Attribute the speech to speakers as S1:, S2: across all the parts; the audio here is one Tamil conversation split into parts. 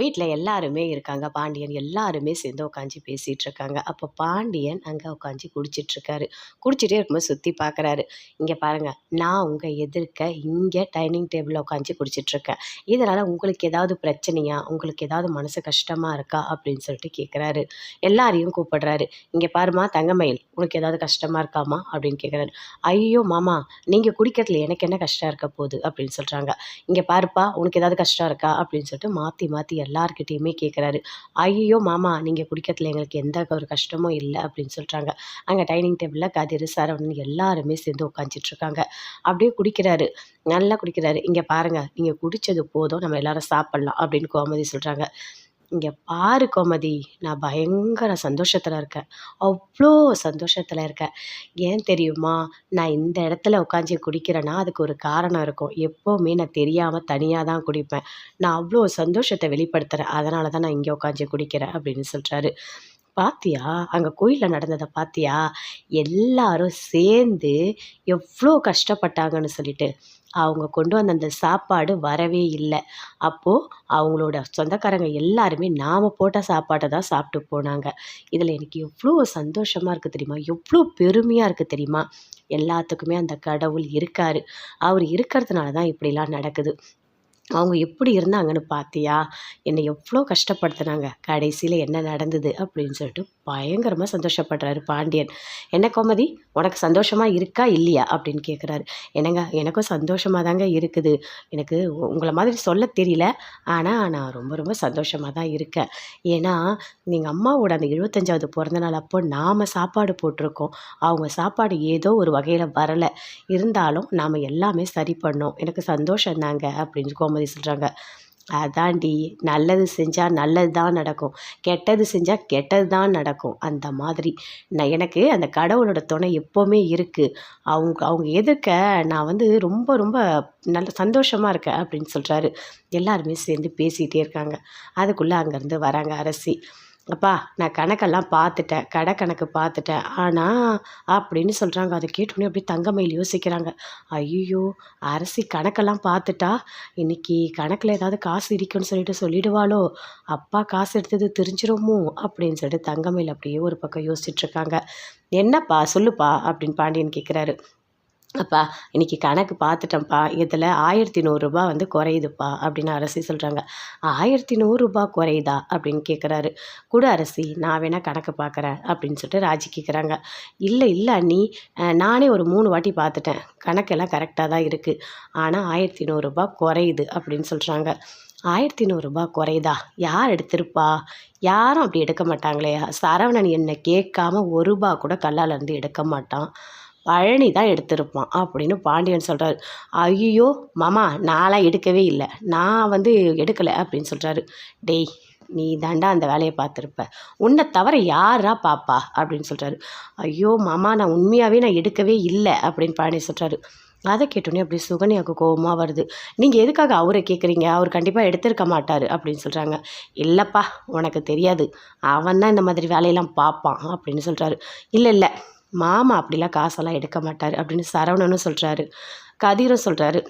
S1: வீட்டில் எல்லாருமே இருக்காங்க. பாண்டியன் எல்லாருமே சேர்ந்து உட்காந்து பேசிகிட்டு இருக்காங்க அப்போ பாண்டியன் அங்கே உட்காந்து குடிச்சிட்ருக்காரு. குடிச்சிட்டே இருக்கும்போது சுற்றி பார்க்குறாரு இங்கே பாருங்கள் நான் உங்கள் எதிர்க்க இங்கே டைனிங் டேபிளில் உட்காந்து குடிச்சிட்ருக்கேன். இதனால் உங்களுக்கு ஏதாவது பிரச்சனையா? உங்களுக்கு ஏதாவது மனசு கஷ்டமாக இருக்கா? அப்படின்னு சொல்லிட்டு கேட்குறாரு எல்லாரையும் கூப்பிடுறாரு. இங்கே பாருமா தங்கமயில் உனக்கு ஏதாவது கஷ்டமாக இருக்காமா? அப்படின்னு கேட்குறாரு ஐயோ மாமா நீங்கள் குடிக்கிறதுல எனக்கு என்ன கஷ்டம் இருக்க போகுது? அப்படின்னு சொல்கிறாங்க இங்கே பாருப்பா உனக்கு ஏதாவது கஷ்டம் இருக்கா? அப்படின்னு சொல்லிட்டு மாற்றி மாற்றி எல்லாருக்கிட்டேயுமே கேட்குறாரு ஐயோ மாமா நீங்கள் குடிக்கிறதுல எங்களுக்கு எந்த ஒரு கஷ்டமும் இல்லை அப்படின்னு சொல்கிறாங்க அங்கே டைனிங் டேபிளில் கதிர் சரவணன் எல்லாருமே சேர்ந்து உட்காந்துட்ருக்காங்க அப்படியே குடிக்கிறாரு. நல்லா குடிக்கிறாரு. இங்கே பாருங்கள் நீங்கள் குடித்தது போதும் நம்ம எல்லாரும் சாப்பிட்லாம் அப்படின்னு கோமதி சொல்கிறாங்க இங்கே பாரு கோமதி நான் பயங்கர சந்தோஷத்தில் இருக்கேன். அவ்வளோ சந்தோஷத்தில் இருக்கேன். ஏன் தெரியுமா? நான் இந்த இடத்துல உட்காந்து குடிக்கிறேன்னா அதுக்கு ஒரு காரணம் இருக்கும். எப்போவுமே நான் தெரியாமல் தனியாக தான் குடிப்பேன். நான் அவ்வளோ சந்தோஷத்தை வெளிப்படுத்துகிறேன் அதனால தான் நான் இங்கே உட்காந்து குடிக்கிறேன் அப்படின்னு சொல்கிறாரு பாத்தியா? அங்கே கோயிலில் நடந்ததை பாத்தியா? எல்லாரும் சேர்ந்து எவ்வளோ கஷ்டப்பட்டாங்கன்னு சொல்லிட்டு. அவங்க கொண்டு வந்த அந்த சாப்பாடு வரவே இல்லை. அப்போது அவங்களோட சொந்தக்காரங்க எல்லாருமே நாம் போட்ட சாப்பாட்டை தான் சாப்பிட்டு போனாங்க. இதில் எனக்கு எவ்வளோ சந்தோஷமாக இருக்குது தெரியுமா? எவ்வளோ பெருமையாக இருக்குது தெரியுமா? எல்லாத்துக்குமே அந்த கடவுள் இருக்கார். அவர் இருக்கிறதுனால தான் இப்படிலாம் நடக்குது. அவங்க எப்படி இருந்தாங்கன்னு பார்த்தியா என்னை எவ்வளோ கஷ்டப்படுத்துனாங்க. கடைசியில் என்ன நடந்தது அப்படின்னு சொல்லிட்டு பயங்கரமாக சந்தோஷப்படுறாரு பாண்டியன். என்ன கோமதி? உனக்கு சந்தோஷமாக இருக்கா இல்லையா? அப்படின்னு கேட்குறாரு என்னங்க எனக்கும் சந்தோஷமாக தாங்க இருக்குது. எனக்கு உங்களை மாதிரி சொல்ல தெரியல. ஆனால் நான் ரொம்ப ரொம்ப சந்தோஷமாக தான் இருக்கேன். ஏன்னா நீங்கள் அம்மாவோட அந்த எழுபத்தஞ்சாவது பிறந்த நாள் அப்போ நாம் சாப்பாடு போட்டிருக்கோம். அவங்க சாப்பாடு ஏதோ ஒரு வகையில் வரலை. இருந்தாலும் நாம் எல்லாமே சரி பண்ணோம். எனக்கு சந்தோஷம் தாங்க அப்படின்னு கோமதி சொல்கிறாங்க அதாண்டி நல்லது செஞ்சால் நல்லது தான் நடக்கும். கெட்டது செஞ்சால் கெட்டது தான் நடக்கும். அந்த மாதிரி. நான் எனக்கு அந்த கடவுளோட துணை எப்போவுமே இருக்குது அவங்க அவங்க எதிர்க்க நான் வந்து ரொம்ப ரொம்ப நல்ல சந்தோஷமாக இருக்கேன் அப்படின்னு சொல்கிறாரு எல்லாருமே சேர்ந்து பேசிகிட்டே இருக்காங்க. அதுக்குள்ளே அங்கேருந்து வராங்க அரசி. அப்பா நான் கணக்கெல்லாம் பார்த்துட்டேன். கடை கணக்கு பார்த்துட்டேன். ஆனால் அப்படின்னு சொல்கிறாங்க அதை கேட்டோன்னே அப்படியே தங்கமயில் யோசிக்கிறாங்க. ஐயோ அரசி கணக்கெல்லாம் பார்த்துட்டா? இன்னைக்கு கணக்கில் ஏதாவது காசு இருக்குன்னு சொல்லிட்டு சொல்லிடுவாளோ? அப்பா காசு எடுத்தது தெரிஞ்சிருமோ? அப்படின்னு சொல்லிட்டு தங்கமயில் அப்படியே ஒரு பக்கம் யோசிச்சுட்ருக்காங்க என்னப்பா சொல்லுப்பா அப்படின்னு பாண்டியன் கேட்குறாரு அப்பா இன்றைக்கி கணக்கு பார்த்துட்டேன்ப்பா. இதில் ஆயிரத்தி நூறுரூபா வந்து குறையுதுப்பா அப்படின்னு அரசி சொல்கிறாங்க ஆயிரத்தி நூறுரூபா குறையுதா? அப்படின்னு கேட்குறாரு கூட அரசி நான் வேணால் கணக்கு பார்க்குறேன் அப்படின்னு சொல்லிட்டு ராஜி கேட்குறாங்க இல்லை இல்லை அண்ணி நானே ஒரு மூணு வாட்டி பார்த்துட்டேன். கணக்கெல்லாம் கரெக்டாக தான் இருக்குது ஆனால் ஆயிரத்தி நூறுரூபா குறையுது அப்படின்னு சொல்கிறாங்க ஆயிரத்தி நூறுரூபா குறையுதா? யார் எடுத்திருப்பா? யாரும் அப்படி எடுக்க மாட்டாங்களே. சரவணன் என்னை கேட்காம ஒரு ரூபா கூட கல்லாலேருந்து எடுக்க மாட்டான். பழனி தான் எடுத்திருப்பான் அப்படின்னு பாண்டியன் சொல்கிறாரு ஐயோ மாமா நான்லாம் எடுக்கவே இல்லை. நான் வந்து எடுக்கலை அப்படின்னு சொல்கிறாரு டேய் நீ தாண்டா அந்த வேலையை பார்த்துருப்ப. உன்னை தவிர யாரா பாப்பா? அப்படின்னு சொல்கிறாரு ஐயோ மாமா நான் உண்மையாகவே நான் எடுக்கவே இல்லை அப்படின்னு பாண்டிய சொல்கிறாரு அதை கேட்டோன்னே அப்படி சுகன்யாவுக்கு கோபமாக வருது. நீங்கள் எதுக்காக அவரை கேட்குறீங்க அவர் கண்டிப்பாக எடுத்திருக்க மாட்டார் அப்படின்னு சொல்கிறாங்க இல்லைப்பா உனக்கு தெரியாது. அவன் தான் இந்த மாதிரி வேலையெல்லாம் பார்ப்பான் அப்படின்னு சொல்கிறாரு இல்லை இல்லை மாமா அப்படிலாம் காசெல்லாம் எடுக்க மாட்டார் அப்படின்னு சரவணனும் சொல்கிறாரு கதிரும் சொல்கிறாரு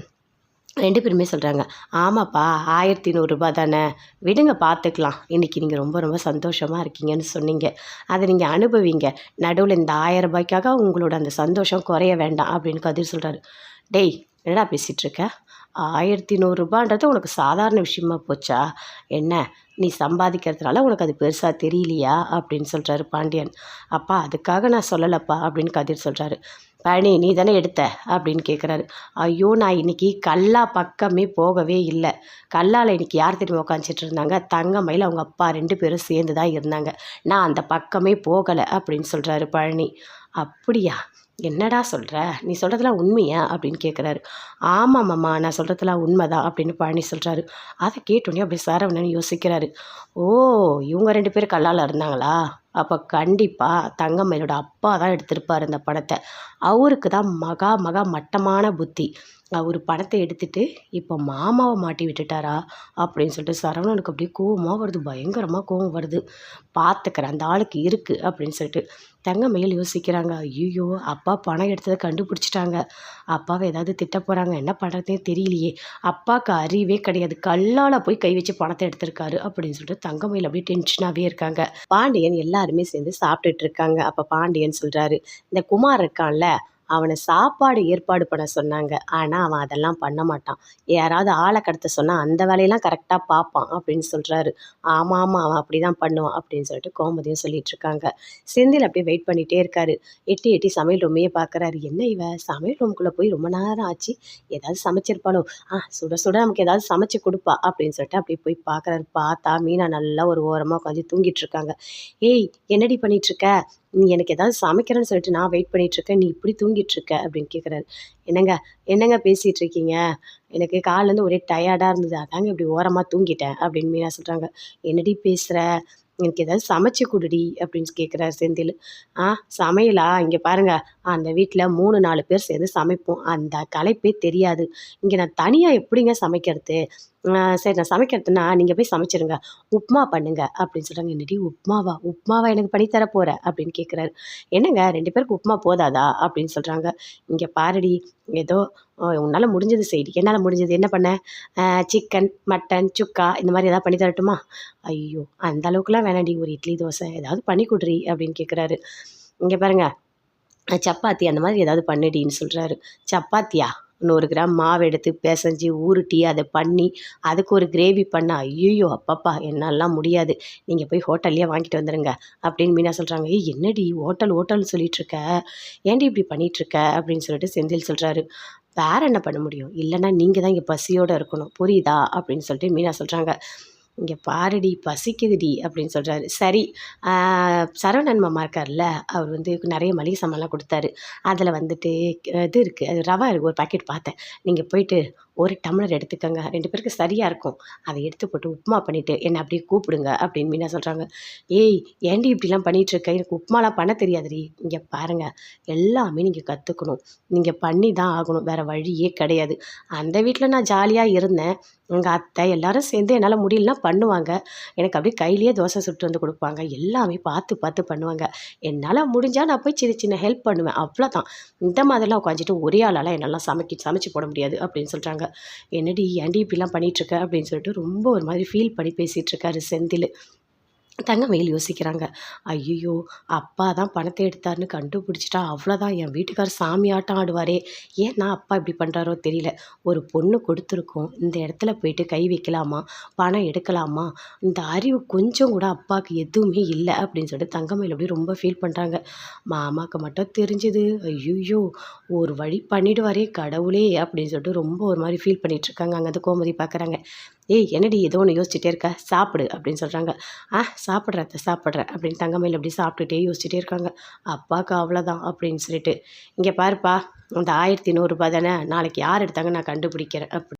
S1: ரெண்டு பேருமே சொல்கிறாங்க ஆமாப்பா ஆயிரத்தி நூறுரூபா தானே. விடுங்க பார்த்துக்கலாம் இன்றைக்கி நீங்கள் ரொம்ப ரொம்ப சந்தோஷமாக இருக்கீங்கன்னு சொன்னீங்க. அதை நீங்கள் அனுபவிங்க. நடுவில் இந்த ஆயிரம் ரூபாய்க்காக உங்களோட அந்த சந்தோஷம் குறைய வேண்டாம் அப்படின்னு கதிர் சொல்கிறாரு டேய் என்னடா பேசிகிட்ருக்க ஆயிரத்தி நூறுரூபான்றது உனக்கு சாதாரண விஷயமா போச்சா? என்ன நீ சம்பாதிக்கிறதுனால உனக்கு அது பெருசாக தெரியலையா? அப்படின்னு சொல்கிறாரு பாண்டியன். அப்பா அதுக்காக நான் சொல்லலப்பா அப்படின்னு கதிர் சொல்கிறாரு பழனி நீ தானே எடுத்த? அப்படின்னு கேட்குறாரு ஐயோ நான் இன்னைக்கு கல்லா பக்கமே போகவே இல்லை. கல்லால் இன்னைக்கு யார் தெரியுமா உட்காந்துட்டு இருந்தாங்க? தங்கமயில் அவங்க அப்பா ரெண்டு பேரும் சேர்ந்து தான் இருந்தாங்க. நான் அந்த பக்கமே போகலை அப்படின்னு சொல்கிறாரு பழனி. அப்படியா? என்னடா சொல்கிற நீ சொல்கிறதுலாம் உண்மையா? அப்படின்னு கேட்குறாரு ஆமாம் மாமா நான் சொல்கிறதுலாம் உண்மைதான் அப்படின்னு பழனி சொல்கிறாரு அதை கேட்டோன்னே அப்படி சரவணன் யோசிக்கிறாரு. ஓ இவங்க ரெண்டு பேரும் கல்லால் இருந்தாங்களா? அப்போ கண்டிப்பாக தங்கம்மையோட அப்பா தான் எடுத்திருப்பார் இந்த படத்தை அவருக்கு தான் மகா மகா மட்டமான புத்தி. அவர் பணத்தை எடுத்துட்டு இப்போ மாமாவை மாட்டி விட்டுட்டாரா? அப்படின்னு சொல்லிட்டு சரவணனுக்கு அப்படியே கோவமாக வருது. பயங்கரமாக கோவம் வருது. பார்த்துக்கிறேன் அந்த ஆளுக்கு இருக்குது அப்படின்னு சொல்லிட்டு தங்கமையில் யோசிக்கிறாங்க. ஐயோ அப்பா பணம் எடுத்ததை கண்டுபிடிச்சிட்டாங்க. அப்பாவை ஏதாவது திட்ட போகிறாங்க என்ன பண்ணுறதே தெரியலையே. அப்பாவுக்கு அறிவே கிடையாது. கல்லால் போய் கை வச்சு பணத்தை எடுத்திருக்காரு அப்படின்னு சொல்லிட்டு தங்கமயில் அப்படியே டென்ஷனாகவே இருக்காங்க. பாண்டியன் எல்லாருமே சேர்ந்து சாப்பிட்டுட்டு இருக்காங்க. அப்போ பாண்டியன் சொல்கிறாரு இந்த குமார் இருக்கான்ல அவனை சாப்பாடு ஏற்பாடு பண்ண சொன்னாங்க. ஆனால் அவன் அதெல்லாம் பண்ண மாட்டான். யாராவது ஆளை கடத்த சொன்னால் அந்த வேலையெல்லாம் கரெக்டாக பார்ப்பான் அப்படின்னு சொல்கிறாரு ஆமாம் ஆமாம் அவன் அப்படி தான் பண்ணுவான் அப்படின்னு சொல்லிட்டு கோமதியும் சொல்லிட்டு இருக்காங்க. செந்தில் அப்படியே வெயிட் பண்ணிகிட்டே இருக்காரு. எட்டி எட்டி சமையல் ரூமையே பார்க்குறாரு என்ன இவ? சமையல் ரூம்குள்ளே போய் ரொம்ப நேரம் ஆச்சு. ஏதாவது சமைச்சிருப்பாளோ? ஆ சுட சுட நமக்கு ஏதாவது சமைச்சு கொடுப்பா அப்படின்னு சொல்லிட்டு அப்படியே போய் பார்க்குறாரு பார்த்தா மீனா நல்லா ஒரு ஓரமாக உட்காந்து தூங்கிட்டு இருக்காங்க. ஏய் என்னடி பண்ணிட்டுருக்க நீ எனக்கு ஏதாவது சமைக்கிறேன்னு சொல்லிட்டு நான் வெயிட் பண்ணிகிட்ருக்கேன் நீ இப்படி தூங்கிட்டுருக்க அப்படின்னு கேட்குறாரு என்னங்க என்னங்க பேசிகிட்டு இருக்கீங்க எனக்கு காலேருந்து ஒரே டயர்டாக இருந்தது. அதாங்க இப்படி ஓரமாக தூங்கிட்டேன் அப்படின்னு மீனா சொல்கிறாங்க என்னடி பேசுகிற எனக்கு ஏதாவது சமைச்சு கொடுடி அப்படின்னு கேட்குறாரு செந்தில். ஆ சமையலா? இங்கே பாருங்கள் அந்த வீட்டில் மூணு நாலு பேர் சேர்ந்து சமைப்போம். அந்த கலைப்பே தெரியாது. இங்கே நான் தனியாக எப்படிங்க சமைக்கிறது? சரி நான் சமைக்கிறதுனா நீங்கள் போய் சமைச்சிருங்க. உப்புமா பண்ணுங்க அப்படின்னு சொல்கிறாங்க என்னடி உப்புமாவா உப்புமாவா எனக்கு பண்ணித்தர போகிற அப்படின்னு கேட்குறாரு என்னங்க ரெண்டு பேருக்கு உப்புமா போதாதா? அப்படின்னு சொல்கிறாங்க இங்கே பாருடி ஏதோ உன்னால் முடிஞ்சது செய்தி என்னால் முடிஞ்சது? என்ன பண்ண? சிக்கன் மட்டன் சுக்கா இந்த மாதிரி எதாவது பண்ணி தரட்டுமா? ஐயோ அந்த அளவுக்குலாம் வேணாண்டி ஒரு இட்லி தோசை ஏதாவது பண்ணி கொடுறி அப்படின்னு கேட்குறாரு இங்கே பாருங்கள் சப்பாத்தி அந்த மாதிரி ஏதாவது பண்ணுடின்னு சொல்கிறாரு சப்பாத்தியா? நூறு கிராம் மாவு எடுத்து பிசைஞ்சி ஊருட்டி அதை பண்ணி அதுக்கு ஒரு கிரேவி பண்ணால் ஐயோ அப்பப்பா என்னெல்லாம் முடியாது. நீங்கள் போய் ஹோட்டல்லையே வாங்கிட்டு வந்துடுங்க அப்படின்னு மீனா சொல்கிறாங்க ஏய் என்னடி ஹோட்டல் ஹோட்டல்னு சொல்லிகிட்ருக்க ஏன்டி இப்படி பண்ணிகிட்ருக்க அப்படின்னு சொல்லிட்டு செந்தில் சொல்கிறாரு வேறு என்ன பண்ண முடியும்? இல்லைன்னா நீங்கள் தான் இங்கே பசியோடு இருக்கணும். புரியுதா? அப்படின்னு சொல்லிட்டு மீனா சொல்கிறாங்க இங்கே பாருடி பசிக்குதுடி அப்படின்னு சொல்கிறாரு சரி சரவணன் மாமா இருக்கார்ல அவர் வந்து நிறைய மளிகை சாமான்லாம் கொடுத்தாரு. அதில் வந்துட்டு இது இருக்குது அது ரவா இருக்குது ஒரு பாக்கெட் பார்த்தேன். நீங்கள் போயிட்டு ஒரு டம்ளர் எடுத்துக்கோங்க. ரெண்டு பேருக்கு சரியாக இருக்கும். அதை எடுத்து போட்டு உப்புமா பண்ணிவிட்டு என்னை அப்படியே கூப்பிடுங்க அப்படின்னு மீனா சொல்கிறாங்க ஏய் ஏண்டி இப்படிலாம் பண்ணிகிட்ருக்க எனக்கு உப்புமாலாம் பண்ண தெரியாதுடி. இங்கே பாருங்கள் எல்லாமே நீங்கள் கற்றுக்கணும் நீங்கள் பண்ணி தான் ஆகணும். வேறு வழியே கிடையாது. அந்த வீட்டில் நான் ஜாலியாக இருந்தேன். எங்கள் அத்தை எல்லோரும் சேர்ந்து என்னால் முடியலனா பண்ணுவாங்க. எனக்கு அப்படியே கையிலேயே தோசை சுட்டு வந்து கொடுப்பாங்க. எல்லாமே பார்த்து பார்த்து பண்ணுவாங்க. என்னால் முடிஞ்சால் நான் போய் சின்ன சின்ன ஹெல்ப் பண்ணுவேன். அவ்வளோதான் இந்த மாதிரிலாம் உட்காந்துட்டு ஒரே ஆளால் என்னெல்லாம் சமைக்க சமைச்சு போட முடியாது அப்படின்னு சொல்கிறாங்க என்னடி ஏன்டி இப்படிலாம் பண்ணிகிட்ருக்க அப்படின்னு சொல்லிட்டு ரொம்ப ஒரு மாதிரி ஃபீல் பண்ணி பேசிகிட்ருக்காரு செந்தில். தங்கமயில் யோசிக்கிறாங்க ஐயோ அப்பா தான் பணத்தை எடுத்தாருன்னு கண்டுபிடிச்சிட்டா அவ்வளோதான் என் வீட்டுக்கார் சாமி ஆட்டம் ஆடுவாரே. ஏன் நான் அப்பா இப்படி பண்ணுறாரோ தெரியல. ஒரு பொண்ணு கொடுத்துருக்கோம். இந்த இடத்துல போயிட்டு கை வைக்கலாமா? பணம் எடுக்கலாமா? இந்த அறிவு கொஞ்சம் கூட அப்பாவுக்கு எதுவுமே இல்லை. அப்படின்னு சொல்லிட்டு தங்கமயில் அப்படி ரொம்ப ஃபீல் பண்ணுறாங்க மாமாவுக்கு மட்டும் தெரிஞ்சது. ஐயோ ஒரு வழி பண்ணிடுவாரே கடவுளே. அப்படின்னு சொல்லிட்டு ரொம்ப ஒரு மாதிரி ஃபீல் பண்ணிகிட்ருக்காங்க அங்கே கோமதி பார்க்குறாங்க ஏய் என்னடி ஏதோ ஒன்று யோசிச்சுட்டே இருக்க? சாப்பிடு அப்படின்னு சொல்கிறாங்க ஆ சாப்பிட்றேன் சாப்பிட்றேன் அப்படின்னு தங்கமையில் அப்படி சாப்பிட்டுட்டே யோசிச்சுட்டே இருக்காங்க. அப்பாவுக்கு அவ்வளோதான் அப்படின்னு சொல்லிட்டு இங்கே பாருப்பா அந்த ஆயிரத்தி நூறுரூபா தானே நாளைக்கு யார் எடுத்தாங்க நான் கண்டுபிடிக்கிறேன் அப்படி